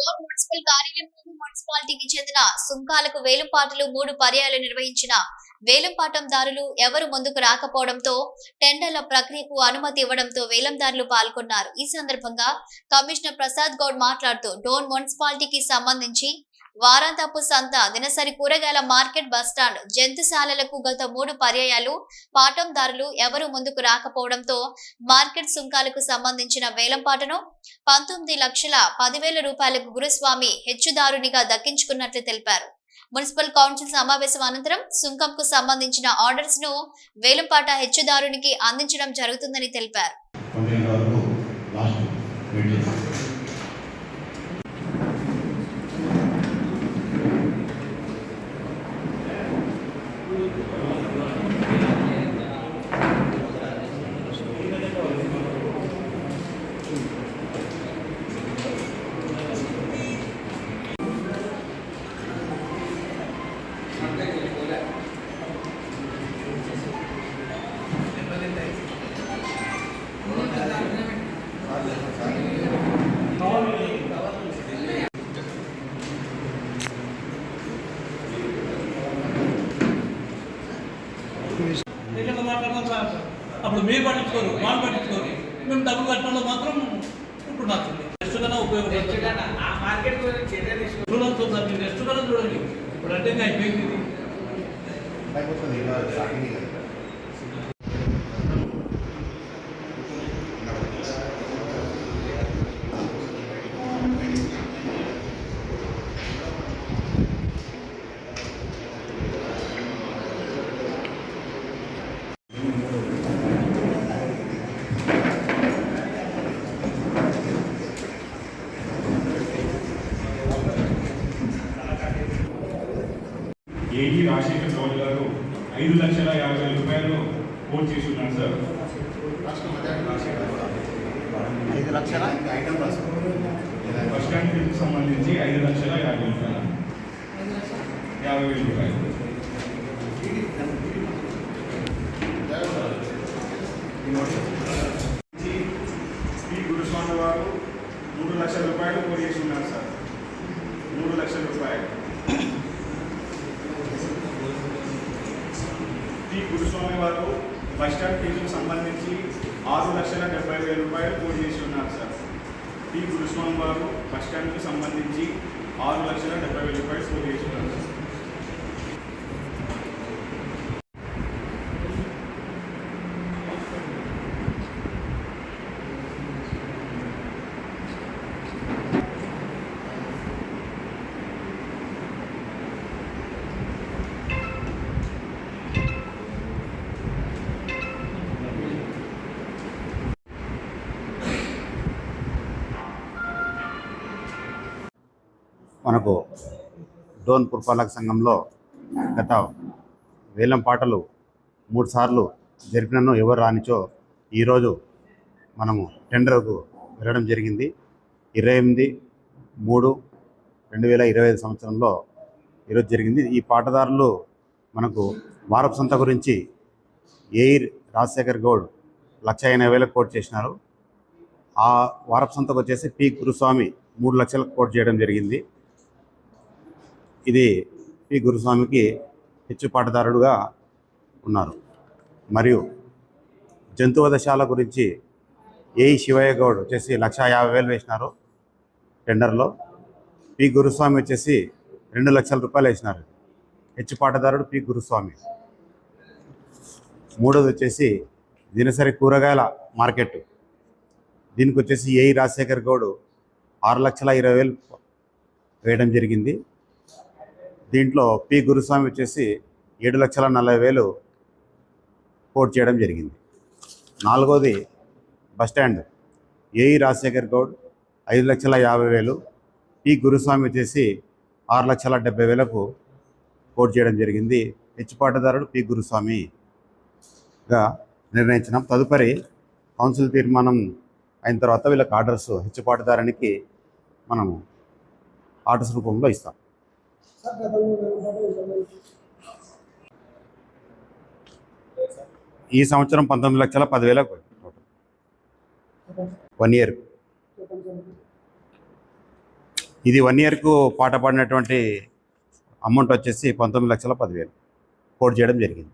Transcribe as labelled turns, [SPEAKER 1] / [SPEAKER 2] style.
[SPEAKER 1] Road municipal కార్యాలయంలోని మున్సిపాలిటీకి చెందిన సుంకాలకు వేలంపాటలు మూడు పర్యాయాలు నిర్వహించిన వేలంపాటందారులు ఎవరు ముందుకు రాకపోవడంతో టెండర్ల ప్రక్రియకు అనుమతి ఇవ్వడంతో వేలందారులు పాల్గొన్నారు. ఈ సందర్భంగా కమిషనర్ ప్రసాద్ గౌడ్ మాట్లాడుతూ డోన్ మున్సిపాలిటీకి సంబంధించి వారాంతపు సంత దినసరి కూరగాయల మార్కెట్ బస్టాండ్ జంతుశాలలకు గత మూడు పర్యాయాలు పాటందారులు ఎవరు ముందుకు రాకపోవడంతో మార్కెట్ సుంకాలకు సంబంధించిన వేలంపాటను పంతొమ్మిది లక్షల పదివేల రూపాయలకు గురుస్వామి హెచ్చుదారునిగా దక్కించుకున్నట్లు తెలిపారు. మున్సిపల్ కౌన్సిల్ సమావేశం అనంతరం సుంకంకు సంబంధించిన ఆర్డర్స్ను వేలంపాట హెచ్చుదారునికి అందించడం జరుగుతుందని తెలిపారు.
[SPEAKER 2] నిజంగా మాట్లాడదాం సార్. అప్పుడు మీరు పట్టించుకోరు వాళ్ళు పట్టించుకోరు. మేము డబ్బులు కట్టడంలో మాత్రం ఇప్పుడు నచ్చింది రెస్ట్ కన్నా ఉపయోగపడుతుంది చూడండి మీరు చూడండి. ఇప్పుడు అంటే అయిపోయింది.
[SPEAKER 3] ఏజీ రాజశేఖర్ గౌడ్ గారు ఐదు లక్షల యాభై వేల రూపాయలు కోట్ చేసి ఉన్నాను సార్.
[SPEAKER 4] ఐదు లక్షల
[SPEAKER 3] బస్ స్టాండ్కి సంబంధించి ఐదు లక్షల యాభై రూపాయలు. యాభై వేల రూపాయలు. పి గురుస్వామి వారు మూడు లక్షల రూపాయలు కోట్ చేసి ఉన్నారు సార్. మూడు లక్షల రూపాయలు. స్వామి వారు బస్ స్టాండ్ ఫీజుకు సంబంధించి ఆరు లక్షల డెబ్బై వేల రూపాయలు కోట్ చేసి ఉన్నారు సార్. పి గురుస్వామి వారు బస్ స్టాండ్కు సంబంధించి ఆరు లక్షల డెబ్బై వేల రూపాయలు కోట్ చేసి ఉన్నారు
[SPEAKER 4] మనకు డోన్ పురపాలక సంఘంలో గత వేలం పాటలు మూడు సార్లు జరిపినను ఎవరు రానిచో ఈరోజు మనము టెండర్కు వెళ్ళడం జరిగింది. ఇరవై ఎనిమిది మూడు రెండు వేల ఇరవై ఐదు సంవత్సరంలో ఈరోజు జరిగింది. ఈ పాటదారులు మనకు వారపు సంత గురించి ఎయిర్ రాజశేఖర్ గౌడ్ లక్ష ఎనభై వేలకు కోట్ చేసినారు. ఆ వారపు సంతకు వచ్చేసి పి. గురుస్వామి మూడు లక్షలకు కోట్ చేయడం జరిగింది. ఇది పి. గురుస్వామికి హెచ్చు పాటదారుడుగా ఉన్నారు. మరియు జంతువధశాల గురించి ఏ. శివయ్య గౌడ్ వచ్చేసి లక్ష యాభై వేలు వేసినారు టెండర్లో. పి. గురుస్వామి వచ్చేసి రెండు లక్షల రూపాయలు వేసినారు. హెచ్చు పాటదారుడు పి. గురుస్వామి. మూడోది వచ్చేసి దినసరి కూరగాయల మార్కెట్. దీనికి వచ్చేసి ఏఈ రాజశేఖర్ గౌడ్ ఆరు లక్షల ఇరవై వేలు వేయడం జరిగింది. దీంట్లో పి. గురుస్వామి వచ్చేసి ఏడు లక్షల నలభై వేలు కోట్ చేయడం జరిగింది. నాలుగోది బస్టాండ్ ఏఈ రాజశేఖర్ గౌడ్ ఐదు లక్షల యాభై వేలు పి. గురుస్వామి వచ్చేసి ఆరు లక్షల డెబ్బై వేలకు కోట్ చేయడం జరిగింది. హెచ్చుపాటుదారుడు పి. గురుస్వామిగా నిర్ణయించినాం. తదుపరి కౌన్సిల్ తీర్మానం అయిన తర్వాత వీళ్ళకి ఆర్డర్స్ హెచ్చుపాటుదారునికి మనము ఆర్డర్స్ రూపంలో ఇస్తాం. ఈ సంవత్సరం పంతొమ్మిది లక్షల పదివేల వన్ ఇయర్ ఇది వన్ ఇయర్కు పాట పాడినటువంటి అమౌంట్ వచ్చేసి పంతొమ్మిది లక్షల పదివేలు. కోట్ చేయడం జరిగింది.